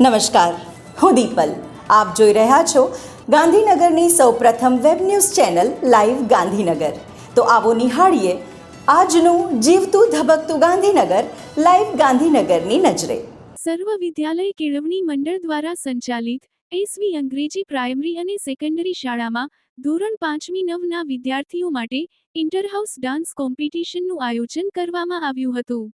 નમસ્કાર. હું દીપલ. આપ જોઈ રહ્યા છો ગાંધીનગરની સૌપ્રથમ web news channel live Gandhinagar. તો આવો નિહાળીએ આજનું જીવતું ધબકતું ગાંધીનગર લાઈવ ગાંધીનગરની નજરે. સર્વ વિદ્યાલય કેળવણી મંડળ દ્વારા સંચાલિત એસવી અંગ્રેજી પ્રાઇમરી અને સેકન્ડરી શાળામાં ધોરણ પાંચમી નવના વિદ્યાર્થીઓ માટે ઇન્ટરહાઉસ ડાન્સ કોમ્પિટિશનનું આયોજન કરવામાં આવ્યું હતું.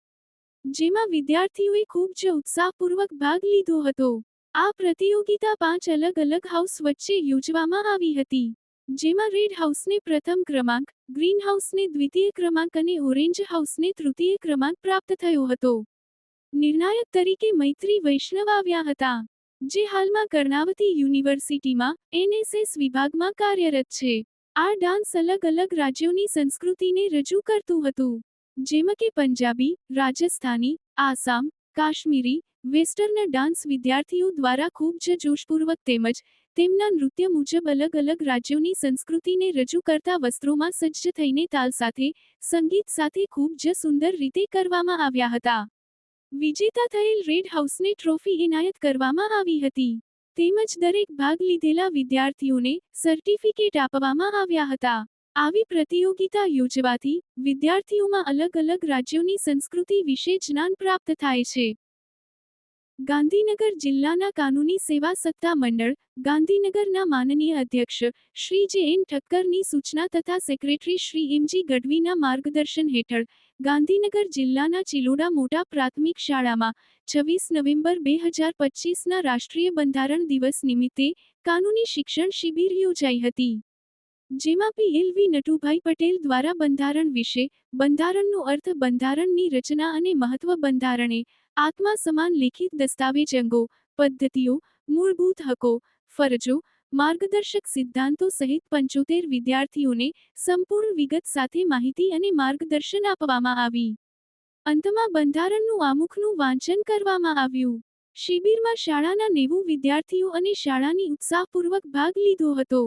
જેમાં વિદ્યાર્થીઓએ ખૂબ જ ઉત્સાહપૂર્વક ભાગ લીધો હતો. આ પ્રતિયોગિતા પાંચ અલગ અલગ હાઉસ વચ્ચે યોજવામાં આવી હતી. જેમાં રેડ હાઉસને પ્રથમ ક્રમાંક, ગ્રીન હાઉસને દ્વિતીય ક્રમાંક અને ઓરેન્જ હાઉસને તૃતીય ક્રમાંક પ્રાપ્ત થયો હતો. નિર્ણાયક તરીકે મૈત્રી વૈષ્ણવ આવ્યા હતા, જે હાલમાં કર્ણાવતી યુનિવર્સિટીમાં એનએસએસ વિભાગમાં કાર્યરત છે. આ ડાન્સ અલગ અલગ રાજ્યોની સંસ્કૃતિને રજૂ કરતું હતું. જેમાં કે પંજાબી, રાજસ્થાની, આસામ, કાશ્મીરી, વેસ્ટર્ન ડાન્સ વિદ્યાર્થીઓ દ્વારા ખૂબ જ જોશપૂર્વક તેમજ તેમના નૃત્ય મુજબ અલગ અલગ રાજ્યોની સંસ્કૃતિને રજૂ કરતા વસ્ત્રોમાં સજ્જ થઈને તાલ સાથે, સંગીત સાથે ખૂબ જ સુંદર રીતે કરવામાં આવ્યા હતા. વિજેતા થયેલ રેડ હાઉસને ટ્રોફી એનાયત કરવામાં આવી હતી. તેમજ દરેક ભાગ લીધેલા વિદ્યાર્થીઓને સર્ટિફિકેટ આપવામાં આવ્યા હતા. આવી પ્રતિયોગિતા યોજવાથી વિદ્યાર્થીઓમાં અલગ અલગ રાજ્યોની સંસ્કૃતિ વિશે જ્ઞાન પ્રાપ્ત થાય છે. ગાંધીનગર જિલ્લાના કાનૂની સેવા સત્તા મંડળ, ગાંધીનગરના માનનીય અધ્યક્ષ શ્રી જે એન ઠક્કરની સૂચના તથા સેક્રેટરી શ્રી એમજી ગઢવીના માર્ગદર્શન હેઠળ ગાંધીનગર જિલ્લાના ચિલોડા મોટા પ્રાથમિક શાળામાં છવ્વીસ નવેમ્બર બે હજાર પચીસના રાષ્ટ્રીય બંધારણ દિવસ નિમિત્તે કાનૂની શિક્ષણ શિબિર યોજાઈ હતી. જેમાં પીએલવી નટુભાઈ પટેલ દ્વારા બંધારણ વિશે, બંધારણનો અર્થ બંધારણની રચના અને મહત્વ બંધારણે, આત્મા સમાન લેખિત દસ્તાવેજ અંગો, પદ્ધતિઓ, મૂળભૂત હકો, ફરજો, માર્ગદર્શક સિદ્ધાંતો સહિત પંચોતેર વિદ્યાર્થીઓને સંપૂર્ણ વિગત સાથે માહિતી અને માર્ગદર્શન આપવામાં આવી. અંતમાં બંધારણનું આમુખનું વાંચન કરવામાં આવ્યું. શિબિરમાં શાળાના નેવું વિદ્યાર્થીઓ અને શાળાની ઉત્સાહપૂર્વક ભાગ લીધો હતો.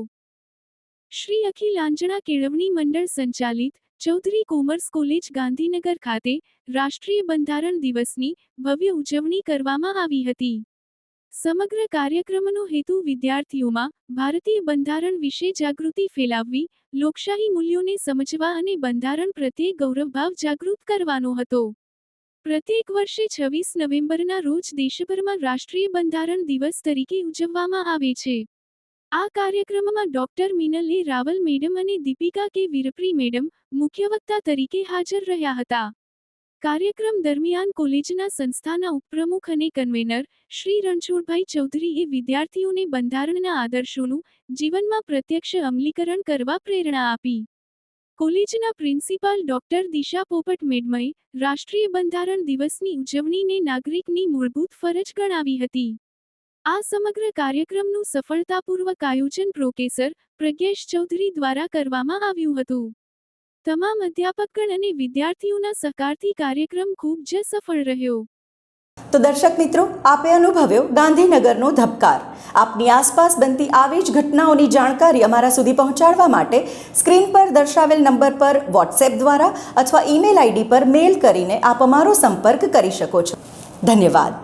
શ્રી અખિલ આંજણા કેળવણી મંડળ સંચાલિત ચૌધરી કોમર્સ કોલેજ ગાંધીનગર ખાતે રાષ્ટ્રીય બંધારણ દિવસની ભવ્ય ઉજવણી કરવામાં આવી હતી. સમગ્ર કાર્યક્રમનો હેતુ વિદ્યાર્થીઓમાં ભારતીય બંધારણ વિશે જાગૃતિ ફેલાવવી, લોકશાહી મૂલ્યોને સમજવા અને બંધારણ પ્રત્યે ગૌરવભાવ જાગૃત કરવાનો હતો. પ્રત્યેક વર્ષે છવ્વીસ નવેમ્બરના રોજ દેશભરમાં રાષ્ટ્રીય બંધારણ દિવસ તરીકે ઉજવવામાં આવે છે. આ કાર્યક્રમમાં doctor Minal A Raval madam અને દીપિકા કે વિરપ્રી મેડમ, મુખ્ય વક્તા તરીકે હાજર રહ્યા હતા. કાર્યક્રમ દરમિયાન કોલેજના સંસ્થાના ઉપપ્રમુખ અને કન્વેનર, શ્રી રણછોડભાઈ ચૌધરીએ વિદ્યાર્થીઓને બંધારણના આદર્શોનું, જીવનમાં પ્રત્યક્ષ અમલીકરણ કરવા પ્રેરણા આપી. કોલેજના પ્રિન્સિપાલ ડોક્ટર દિશા પોપટ મેડમએ રાષ્ટ્રીય બંધારણ દિવસની ઉજવણીને નાગરિકની મૂળભૂત ફરજ ગણાવી હતી. આ સમગ્ર કાર્યક્રમનું સફળતાપૂર્વક આયોજન પ્રોફેસર પ્રજ્ઞેશ ચૌધરી દ્વારા કરવામાં આવ્યું હતું. તમામ અધ્યાપકગણ અને વિદ્યાર્થીઓના સહકારથી કાર્યક્રમ ખૂબ જ સફળ રહ્યો. તો દર્શક મિત્રો, આપે અનુભવ્યો ગાંધીનગરનો ધબકાર. આપની આસપાસ બનતી આવી જ ઘટનાઓની જાણકારી અમારા સુધી પહોંચાડવા માટે સ્ક્રીન પર દર્શાવેલ નંબર પર વોટ્સએપ દ્વારા અથવા ઈમેલ આઈડી પર મેલ કરીને આપ અમારો સંપર્ક કરી શકો છો. ધન્યવાદ.